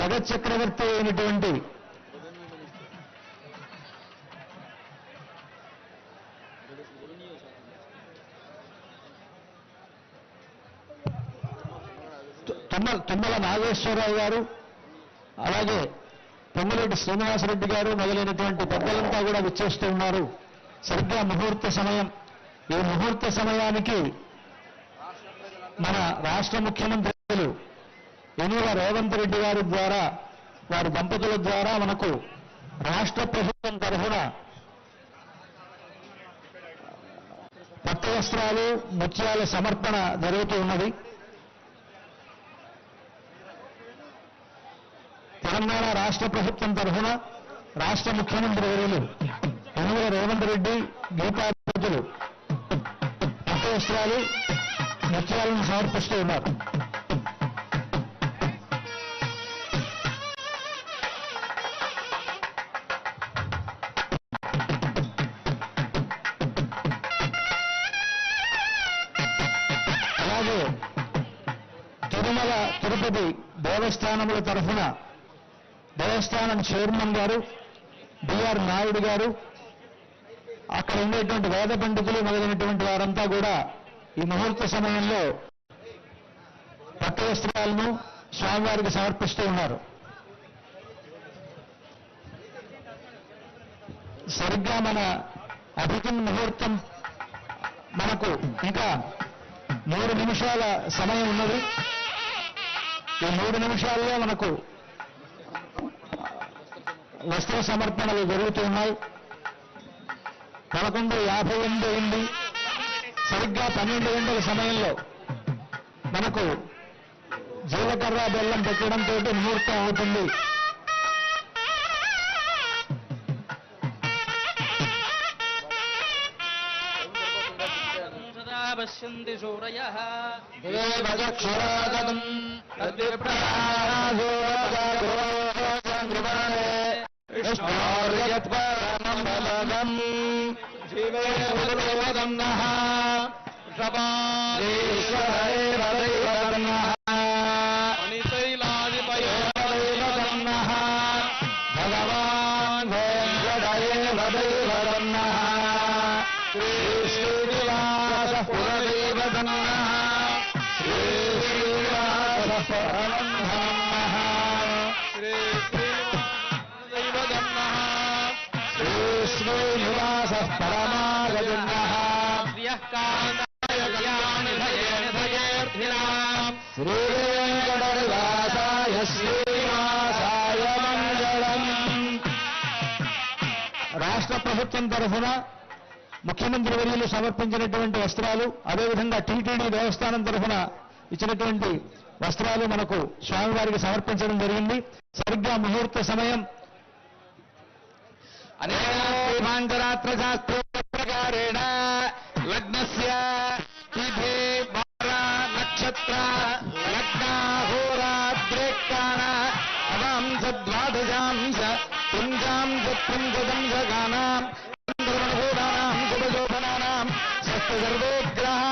జగత్ చక్రవర్తి అయినటువంటి తుమ్మల తుమ్మల నాగేశ్వరరావు గారు అలాగే పొంగులేటి శ్రీనివాసరెడ్డి గారు మొదలైనటువంటి పెద్దలంతా కూడా విచ్చేస్తూ ఉన్నారు. సరిగ్గా ముహూర్త సమయం ఈ ముహూర్త సమయానికి మన రాష్ట్ర ముఖ్యమంత్రులు ఎనుగ రేవంత్ రెడ్డి గారి ద్వారా వారి దంపతుల ద్వారా మనకు రాష్ట్ర ప్రభుత్వం తరఫున పట్టు వస్త్రాలు ముత్యాల సమర్పణ జరుగుతూ ఉన్నది. తెలంగాణ రాష్ట్ర ప్రభుత్వం తరఫున రాష్ట్ర ముఖ్యమంత్రి వర్యులు యనుమల రేవంత్ రెడ్డి గీతాధిపతులు పట్టు వస్త్రాలు ముత్యాలను సమర్పిస్తూ ఉన్నారు. అలాగే తిరుమల తిరుపతి దేవస్థానముల తరఫున దేవస్థానం చైర్మన్ గారు బిఆర్ నాయుడు గారు అక్కడ ఉండేటువంటి వేద పండితులు మొదలైనటువంటి వారంతా కూడా ఈ ముహూర్త సమయంలో పట్టు వస్త్రాలను స్వామివారికి సమర్పిస్తూ ఉన్నారు. సరిగ్గా మన అభిజిన్ ముహూర్తం మనకు ఇంకా మూడు నిమిషాల సమయం ఉన్నది. ఈ మూడు నిమిషాల్లో మనకు వస్త్ర సమర్పణలు జరుగుతూ ఉన్నాయి. పదకొండు యాభై ఎనిమిది ఉంది సరిగ్గా పన్నెండు గంటల సమయంలో మనకు జీలకర్ర బెల్లం పెట్టడంతో ముహూర్తం అవుతుంది. సూరయః దేవచక్షురాగతం విష్ణోర్యత్పరమం జీవేవదం నః శ్రీనివాస పరమం నః శ్రీ శ్రీ శ్రీనివాస పరమాగతం నః శ్రీ వెంకటనివాసాయ శ్రీనివాసాయ మంగళం రాష్ట్ర ప్రభుత్వం తరఫున ముఖ్యమంత్రి వర్యులు సమర్పించినటువంటి వస్త్రాలు అదేవిధంగా టీటీడీ దేవస్థానం తరఫున ఇచ్చినటువంటి వస్త్రాలు మనకు స్వామివారికి సమర్పించడం జరిగింది. సరిగ్గా ముహూర్త సమయం అనేకాంతరాత్ర శాస్త్ర ప్రకారేణ లగ్నస్య తిథి వార నక్షత్ర లగ్నాహోరాద్రేకాణ అవాంశ ద్వాదశాంశ పుంజాంశ పుంజదంశకానాం శుభశోభనానాం సప్త సర్వోగ్రహ